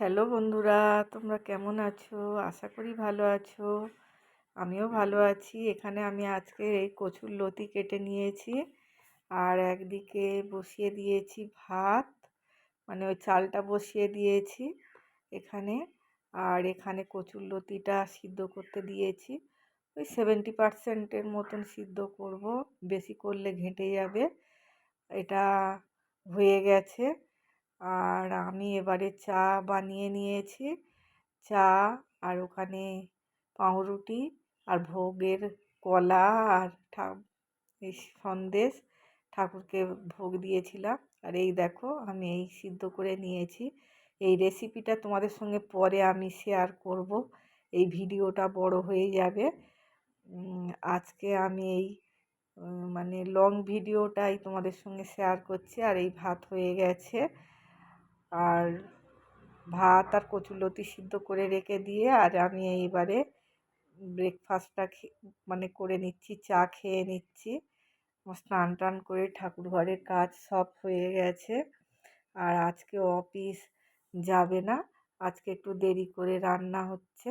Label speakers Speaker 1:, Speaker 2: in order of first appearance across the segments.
Speaker 1: Hello বন্ধুরা, তোমরা কেমন আছো? আশা করি ভালো আছো। আমিও ভালো আছি। এখানে আমি আজকে এই কচুর লতি কেটে নিয়েছি আর একদিকে বসিয়ে দিয়েছি ভাত মানে ওই চালটা বসিয়ে দিয়েছি এখানে। আর এখানে কচুর লতিটা সিদ্ধ করতে দিয়েছি। ওই সেভেন্টি পারসেন্টের মতন সিদ্ধ করব। বেশি করলে ঘেঁটে যাবে। এটা হয়ে গেছে। আর আমি এবারে চা বানিয়ে নিয়েছি। চা আর ওখানে পাউরুটি আর ভোগের কলা আর এই সন্দেশ ঠাকুরকে ভোগ দিয়েছিলাম। আর এই দেখো আমি এই সিদ্ধ করে নিয়েছি। এই রেসিপিটা তোমাদের সঙ্গে পরে আমি শেয়ার করব। এই ভিডিওটা বড় হয়ে যাবে। আজকে আমি এই মানে লং ভিডিওটাই তোমাদের সঙ্গে শেয়ার করছি। আর এই ভাত হয়ে গেছে। আর ভাত আর কচুলতি সিদ্ধ করে রেখে দিয়ে আর আমি এইবারে ব্রেকফাস্টটা মানে করে নিচ্ছি, চা খেয়ে নিচ্ছি। স্নান টান করে ঠাকুর ঘরের কাজ সব হয়ে গেছে। আর আজকে অফিস যাবে না, আজকে একটু দেরি করে রান্না হচ্ছে।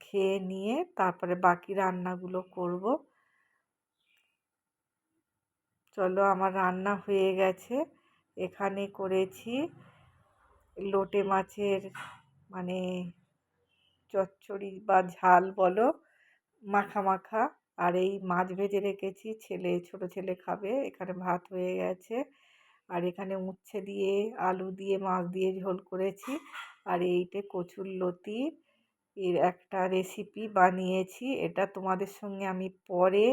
Speaker 1: খেয়ে নিয়ে তারপরে বাকি রান্নাগুলো করব। চলো, আমার রান্না হয়ে গেছে। এখানে করেছি। লোটে মাছের মানে চচ্চড়ি বা ঝাল বলো, মাখা মাখা। আর এই মাছ ভেজে রেখেছি, ছেলে, ছোট ছেলে খাবে, এখানে ভাত হয়ে গেছে। আর এখানে উচ্ছে দিয়ে, আলু দিয়ে, মাছ দিয়ে ঝোল করেছি। আর এইটে কচুর লতি, এর একটা রেসিপি বানিয়েছি। এটা তোমাদের সঙ্গে আমি পরে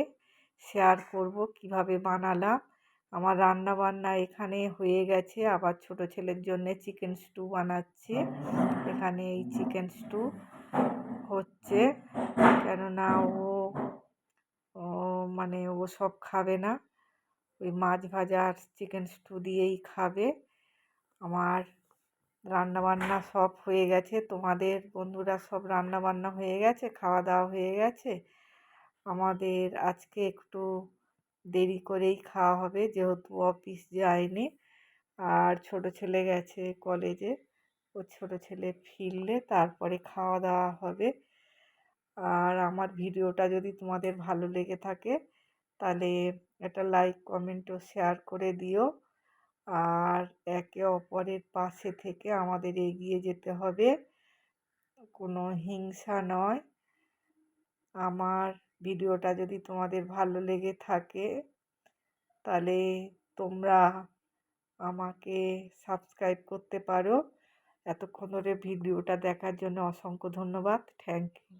Speaker 1: শেয়ার করব, কীভাবে বানালাম। আমার রান্না বান্না এখানে হয়ে গেছে। আবার ছোট ছেলের জন্য চিকেন স্টু বানাচ্ছি। এখানে এই চিকেন স্টু হচ্ছে। কেননা ও ও মানে ও সব খাবে না। ওই মাছ ভাজা আর চিকেন স্টু দিয়েই খাবে। আমার রান্না বান্না সব হয়ে গেছে। তোমাদের বন্ধুরা সব রান্না বান্না হয়ে গেছে? খাওয়া দাওয়া হয়ে গেছে? আমাদের আজকে একটু দেরি করেই খাওয়া হবে যেহেতু অফিস যায়নি। আর ছোট ছেলে গেছে কলেজে, ও ছোট ছেলে ফিরলে তারপরে খাওয়া দাওয়া হবে। আর আমার ভিডিওটা যদি তোমাদের ভালো লেগে থাকে, তাহলে একটা লাইক কমেন্ট ও শেয়ার করে দিও। আর একে অপরের পাশে থেকে আমাদের এগিয়ে যেতে হবে। কোনো হিংসা নয়। আমার ভিডিওটা যদি তোমাদের ভালো লেগে থাকে, তাহলে তোমরা আমাকে সাবস্ক্রাইব করতে পারো। এতক্ষণ ধরে ভিডিওটা দেখার জন্য অসংখ্য ধন্যবাদ। Thank you